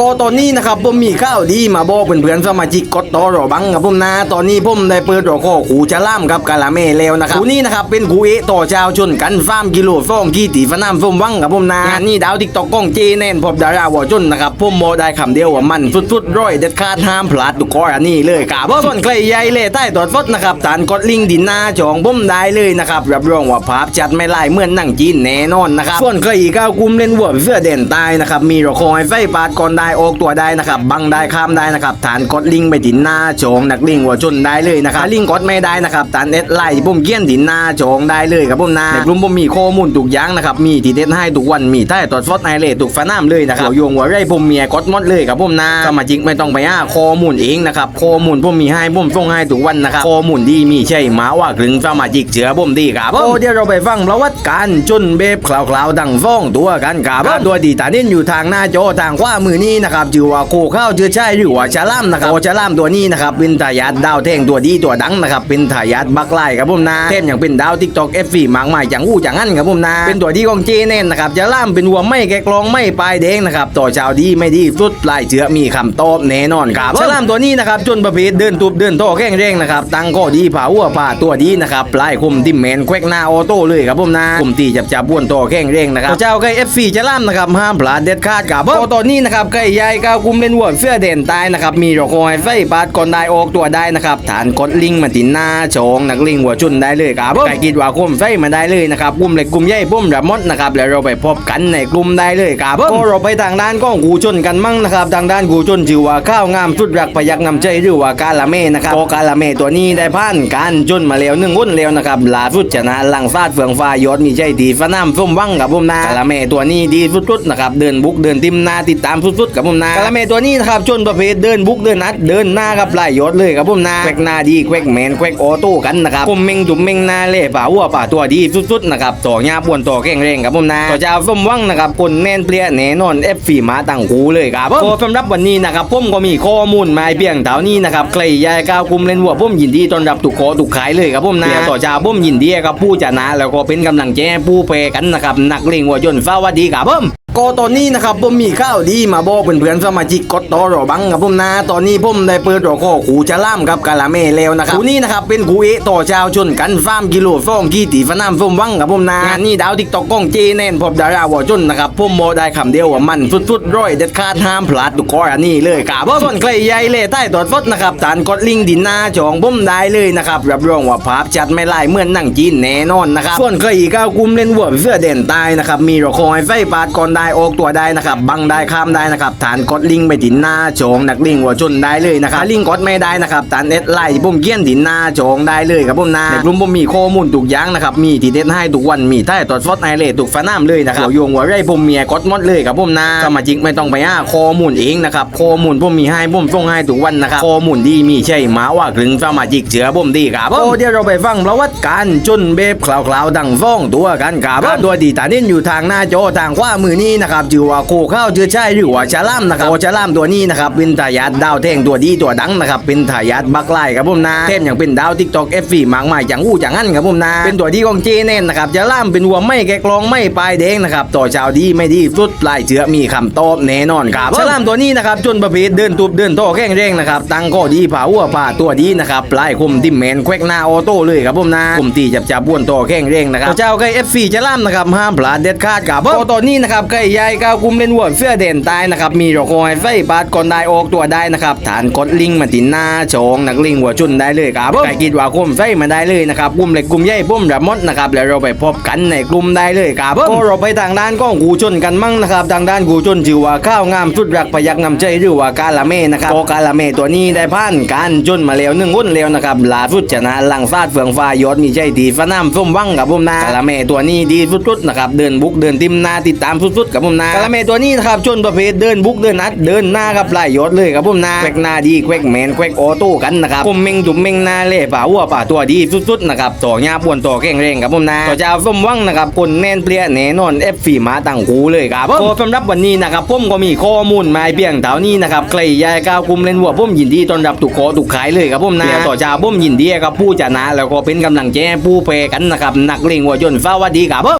ก็ตอนนี้นะครับผมมีข้าวดีมาบอกเพื่อนๆสมาชิกกดต่อรอบังครับผมนะตอนนี้ผมได้เปิดรอข้อขูจะล่ามกับกาลาเม่แล้วนะครับขูนี้นะครับเป็นขูเอต่อชาวชนกันฟาร์มกิโลฟ้องกีตีฟนามส้มวังครับผมนะงานนี้ดาวติ๊กตอกกล้องเจแน่นพบดาราวอจนนะครับผมโมได้คำเดียวว่ามันสุดๆร้อยเด็ดขาดห้ามพลาดทุกข้ออันนี้เลยครับผมส่วนใครใหญ่เล่ใต้ตอดฟดนะครับตานกดลิงดินหน้าจองผมได้เลยนะครับรับรองว่าภาพจัดไม่ไล่เหมือนนั่งจีนแน่นอนนะครับส่วนใครอีกก้าวกุมเล่นวัวเสื้อเด่นตายนะครับมีรอคอยไฟปาดก่อนได้ออกตัวได้นะครับบังได้ข้ามได้นะครับฐานกดลิงไปดินหน้าจองนักลิงวัวชนได้เลยนะครับลิงกดไม่ได้นะครับฐานเอ็ดไล่ผมเกี้ยนดินหน้าจองได้เลยครับผมนะในกลุ่มผมมีข้อมูลทุกย่างนะครับมีทีเด็ดให้ทุกวันมีใต้ตอดฟดไอเลทุกฟ้าน้ำเลยนะครับโยงหัวไร่ผมเมียกดมดเลยครับผมนะสมาชิกไม่ต้องไปหาข้อมูลเองนะครับข้อมูลผมมีให้ผมส่งให้ทุกวันนะครับข้อมูลดีมีใช่หมาว่าถึงสมาชิกเสือผมดีครับโอ้เดี๋ยวเราไปฟังประวัติการจนเบบคลาวๆดังฟ้องตัวกันครับตัวดีตาเน้นอยู่ทางหน้าโจทางขวามือนี้นะครับชื่อว่าโคข้าวเจือใช่หรือว่าชาล่ามนะครับโอชาล่ามตัวนี้นะครับเป็นทายาทดาวแท่งตัวดีตัวดังนะครับเป็นทายาทบักไล่ครับผมนะเทมอย่างเป็นดาวทิกตอกเอฟฟีมากมายอย่างอู้อย่างนั้นครับผมนะเป็นตัวดีของเจแน่นนะครับจะล่ามเป็นวัวไม่แกกลองไม่ปลายแดงนะครับต่อชาวดีไม่ดีสุดปลายเชื้อมีคำตอบแน่นอนครับชาล่ามตัวนี้นะครับจนประเภทเดินตูบเดินโตแข้งแรงนะครับตั้งก็ดีผาหัวผ่าตัวดีนะครับปลายคมทิมแมนแควกหน้าออโต้เลยครับผมนะคุมตีจับจับบ้วนโตแข้งแรงนะครับเจ้าไก่เอฟฟีจะล่ามนะครับห้ามพลาดเด็ดขาดครับเพราะตอนนี้นะครับไก่ใหญ่ก้าวกุมเล่นวัวเสื้อเด่นตายนะครับมีรอคอยไฟปาดก่อนได้ออกตัวได้นะครับฐานกดลิงมาตินหน้าโฉงนักลิงหัวชุนได้เลยครับไก่กิดว่าคุมไฟมาได้เลยนะครับกลุ่มเล็กกลุ่มใหญ่ปุ่มระมดนะครับแล้วเราไปพบกันในกลุ่มได้เลยครับก็เราไปทางด้านก้องกูชนกันมั่งนะครับทางด้านกูชนชื่อว่าข้าวงามสุดรักพยักงำใจหรือว่ากาลาเม่นะครับก็กาลาเม่ตัวนี้ได้ผ่านการจนมาแล้วหนึ่งวุ่นแล้วนะครับลาสุดชนะหลังฟาดเฟืองฟ้ายอดมีใจดีฟ้าน้ำส้มวังกับผมนะกาลาเม่ตัวนี้ดีสุดๆนะครับเดินบุกเดินติมหน้าติดตามสุดๆกับผมนะกาลาเม่ตัวนี้นะครับจนประเภทเดินบุกเดินนัดเดินหน้ากับไล่ยอดเลยครับผมนะแควกหน้าดีแควกแมนแควกออโต้กันนะครับผมเม่งจุ่มเม่งหน้าเล่ป่าวัวป่าตัวดีสุดๆนะครับต่อยาบวนต่อแข็งแรงครับผมนะต่อเจ้าส้มวังนะครับคนแน่นเปรี้ยแน่นอนเอฟฟีมาต่างหูเลยครับผมสำหรับวันนี้นะครับผมก็มีข้อมูลมาเพียงเท่านี้นะครับใครอยากก้าวกลุ่มเล่นวัวผมยินดีต้อนรับทุกขอทุกขายเลยครับผมนะเดี๋ยวต่อเจ้าผมยินดีกับผู้ชนะแล้วก็เป็นกำลังใจให้ผู้แพ้กันนะครับนักเลงวัวยนต์ฟ้าวัสดีครับผม ก็ตอนนี้นะครับผมมีข้าวดีมาบอกเพื่อนๆสมาชิกกดต่อรอบังครับผมนะตอนนี้ผมได้เปิดรอข้อขูจะล่ามกับกาลาเม่แล้วนะครับขูนี้นะครับเป็นขูเอต่อชาวชนกันฟาร์มกิโลฟ้องกีตีฟนามส้มวังครับผมนะงานนี้ดาวติ๊กตอกกล้องเจแน่นพบดาราวอจนนะครับผมโมได้คำเดียวว่ามันสุดๆร้อยเด็ดขาดห้ามพลาดทุกข้ออันนี้เลยครับเพราะส่วนใครใหญ่เล่ใต้ตอดฟดนะครับฐานกดลิงดินหน้าจองผมได้เลยนะครับรับรองว่าภาพจัดไม่ไล่เหมือนนังจีนแน่นอนนะครับส่วนใครอีกก้าวกุมเล่นวัวเสื้อเด่นตายนะครับมีรอคอยไฟปาดก่อนได้ออกตัวได้นะครับบังได้ข้ามได้นะครับฐานกดลิงไปดินหน้าจงนักลิงหัวชนได้เลยนะครับลิงกดไม่ได้นะครับฐานเอ็ดไล่ผมเกี้ยนดินหน้าจงได้เลยครับผมนะในกลุ่มผมมีข้อมูลทุกย่างนะครับมีทีเด็ดให้ทุกวันมีใต้ตอดฟดไอเลทุกฟ้าน้ำเลยนะครับหัวโยงหัวไร่ผมเมียกดมดเลยครับผมนะสมาชิกไม่ต้องไปหาข้อมูลเองนะครับข้อมูลผมมีให้ผมส่งให้ทุกวันนะครับข้อมูลดีมีใช่หมาว่าถึงสมาชิกเสือผมดีครับโอ้เดี๋ยวเราไปฟังประวัติการจนเบบคลาวๆดังฟ้องตัวกันครับตัวดีตาน้นอยู่ทางหน้าจทางขวามือนี้นะครับชื่อว่าโคข้าวเจือใช่หรือว่าชาล่ามนะครับโอชาล่ามตัวนี้นะครับเป็นทายาทดาวแท่งตัวดีตัวดังนะครับเป็นทายาทบักไล่ครับผมนะเทมอย่างเป็นดาวทิกตอกเอฟฟีมากมายอย่างอู้อย่างนั้นครับผมนะเป็นตัวดีของเจแน่นนะครับชาล่ามเป็นวัวไม่แกะกลองไม่ปลายแดงนะครับต่อชาวดีไม่ดีสุดปลายเชื้อมีคำตอบแน่นอนครับชาล่ามตัวนี้นะครับจนประเภทเดินตูบเดินโตแข้งแรงนะครับตั้งก็ดีผ่าหัวผ่าตัวดีนะครับปลายคมทิมแมนแควกหน้าออโต้เลยครับผมนะคุมตีจับจับบ้วนโตแข้งแรงนะครับเจ้าไก่เอฟฟีชาล่ามนะครับห้ามพลาดเด็ดขาดครับเพราะตอนนี้นะครับไก่ใหญ่ก้าวกุมเล่นวัวเสื้อเด่นตายนะครับมีรอคอยไฟปาดก่อนได้ออกตัวได้นะครับฐานกดลิงมาตินหน้าโฉงนักลิงหัวชุนได้เลยครับไก่กิดว่าคุมไฟมาได้เลยนะครับกลุ่มเล็กกลุ่มใหญ่ปุ่มระมดนะครับแล้วเราไปพบกันในกลุ่มได้เลยครับก็เราไปทางด้านก้องกูชนกันมั่งนะครับทางด้านกูชนชื่อว่าข้าวงามสุดรักพยักงำใจหรือว่ากาลาเม่นะครับก็กาลาเม่ตัวนี้ได้ผ่านการจนมาแล้วหนึ่งวุ่นแล้วนะครับลาสุดชนะหลังฟาดเฟืองฟ้ายอดมีใจดีฟ้าน้ำส้มวังกับผมนะกาลาเม่ตัวนี้ดีสุดๆนะครับเดินบุกเดินติมหน้าติดตามสุดๆกับผมนะกาลาเม่ตัวนี้นะครับจนประเภทเดินบุกเดินนัด เดินหน้ากับไล่ยอดเลยครับผมนะแควกหน้าดีแควกแมนแควกออโต้กันนะครับผมเม่งจุ่มเม่งหน้าเล่ป่าวัวป่าตัวดีสุดๆนะครับต่อยาบวนต่อแข็งแรงครับผมนะต่อเจ้าส้มวังนะครับคนแน่นเปรี้ยแน่นอนเอฟฟีมาต่างหูเลยครับผมสำหรับวันนี้นะครับผมก็มีข้อมูลมาเพียงเท่านี้นะครับใครอยากก้าวกลุ่มเล่นวัวผมยินดีต้อนรับทุกขอทุกขายเลยครับผมนะเดี๋ยวต่อเจ้าผมยินดีกับผู้ชนะแล้วก็เป็นกำลังใจให้ผู้แพ้กันนะครับนักเลงวัวยนต์ฟ้าวัสดีครับผม